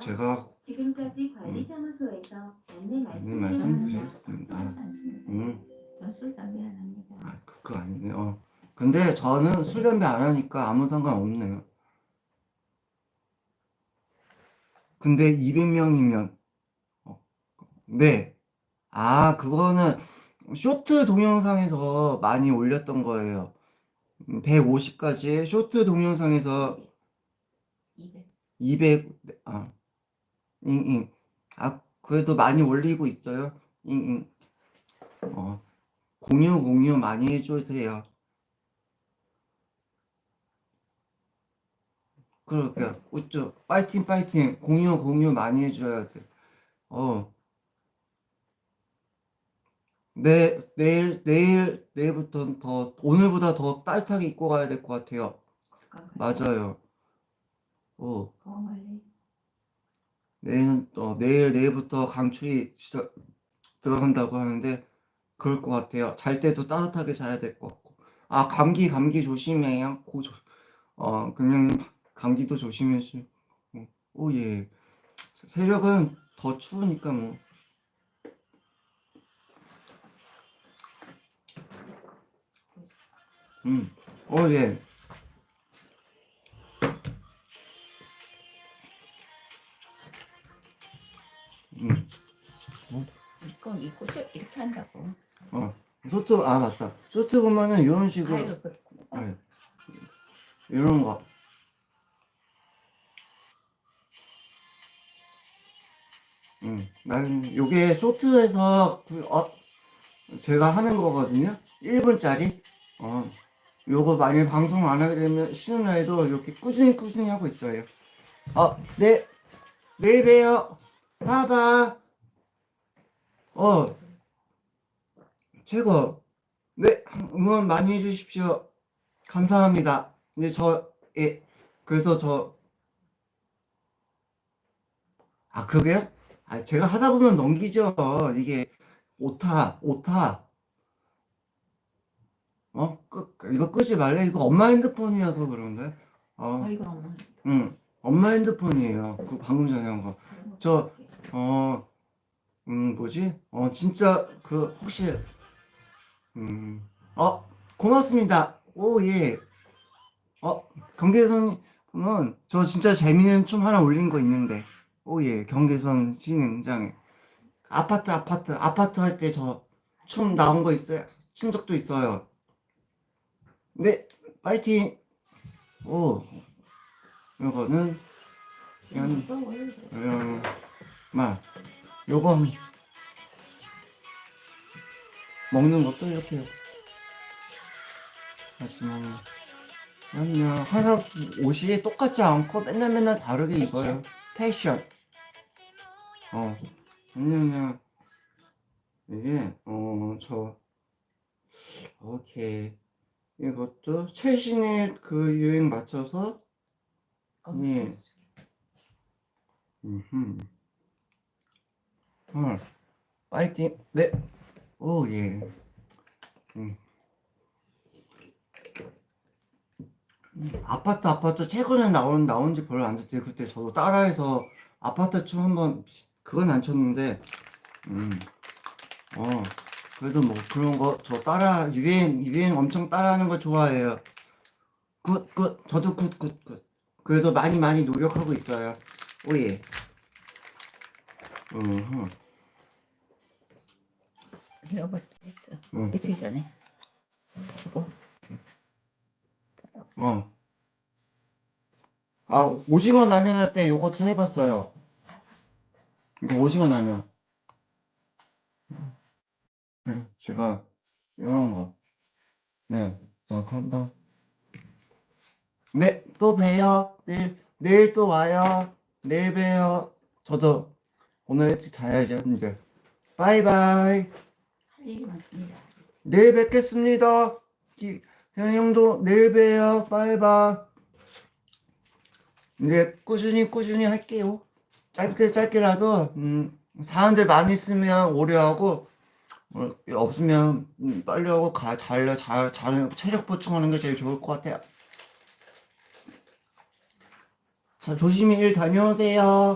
제가 지금까지 관리사무소에서 안내 안내 말씀 드렸습니다. 그렇지 않습니다. 음, 저술 담배 안 합니다. 아, 그- 그거 아니네요. 어. 근데 저는 술 담배 안 하니까 아무 상관 없네요. 근데 200명이면 네. 아, 그거는 쇼트 동영상에서 많이 올렸던 거예요. 150까지 쇼트 동영상에서 200. 200, 아, 잉잉. 아, 그래도 많이 올리고 있어요. 잉잉. 어, 공유, 공유 많이 해주세요. 그러니까, 우쭈, 파이팅, 파이팅. 공유, 공유 많이 해줘야 돼. 어. 내, 내일, 내일, 내일부터 더, 오늘보다 더 따뜻하게 입고 가야 될 것 같아요. 건강 맞아요. 어. 건강 관리. 내일은 또 내일 내일부터 강추위 시작 들어간다고 하는데 그럴 것 같아요. 잘 때도 따뜻하게 자야 될 것 같고. 아 감기 감기 조심해요. 고 조, 어 그냥 감기도 조심해 주. 어, 오 예. 새벽은 더 추우니까 뭐. 음. 어 예. 이거 저 이렇게 한다고. 어. 쇼트 아 맞다. 쇼트 보면은 이런 식으로 아이고 그 아니, 이런 거. 음, 난 요게 쇼트에서 구- 어, 제가 하는 거거든요. 1분짜리. 어, 요거 만약 방송 안 하게 되면 쉬는 날에도 이렇게 꾸준히 꾸준히 하고 있어요. 어, 네, 내일 봬요. 봐봐. 어, 최고. 네, 응원 많이 해주십시오. 감사합니다. 이제 저, 예, 그래서 저, 아, 그게요? 아, 제가 하다 보면 넘기죠. 이게, 오타, 오타. 어? 끄, 이거 끄지 말래? 이거 엄마 핸드폰이어서 그런데? 어, 아 이건 엄마. 응, 엄마 핸드폰이에요. 그 방금 전에 한 거. 저, 어, 음, 뭐지? 어, 진짜, 그, 혹시, 음, 어, 고맙습니다. 오, 예. 어, 경계선은, 저 진짜 재밌는 춤 하나 올린 거 있는데. 오, 예. 경계선 진행장에. 아파트, 아파트, 아파트 할 때 저 춤 나온 거 있어요? 친 적도 있어요. 네, 파이팅! 오, 이거는, 또 원래 음, 막, 요건, 먹는 것도 이렇게, 같이 먹는, 아니야, 항상 옷이 똑같지 않고 맨날 맨날 다르게 입어요. 패션. 어, 왜냐면, 이게, 어, 저, 오케이. 이것도 최신의 그 유행 맞춰서, 예. 음 흠. 어, 파이팅. 네. 오, 예. 음. 음, 아파트, 아파트, 최근에 나온, 나온 지 별로 안 됐지. 그때 저도 따라해서 아파트 춤 한번, 그건 안 췄는데, 음, 어, 그래도 뭐 그런 거, 저 따라, 유행, 유행 엄청 따라하는 거 좋아해요. 굿, 굿. 저도 굿, 굿, 굿. 그래도 많이 많이 노력하고 있어요. 오예. 음, 여보 했어. 음, 며칠 전에. 그리고 어. 아, 오징어 라면 할 때 요것도 해봤어요. 이거 오징어 라면. 네, 제가 이런 거. 네, 자, 간다. 네, 또 봬요. 내일, 내일 또 와요. 내일 봬요. 저도 오늘 일찍 자야죠, 이제. 바이바이. 할 일이 많습니다. 내일 뵙겠습니다. 기, 현 형도 내일 봬요. 바이바이. 이제 꾸준히 꾸준히 할게요. 짧게 짧게라도 음, 사람들 많이 있으면 오래 하고 어, 없으면 음, 빨리 하고 가, 잘, 잘, 잘 체력 보충하는 게 제일 좋을 것 같아요. 자, 조심히 일 다녀오세요.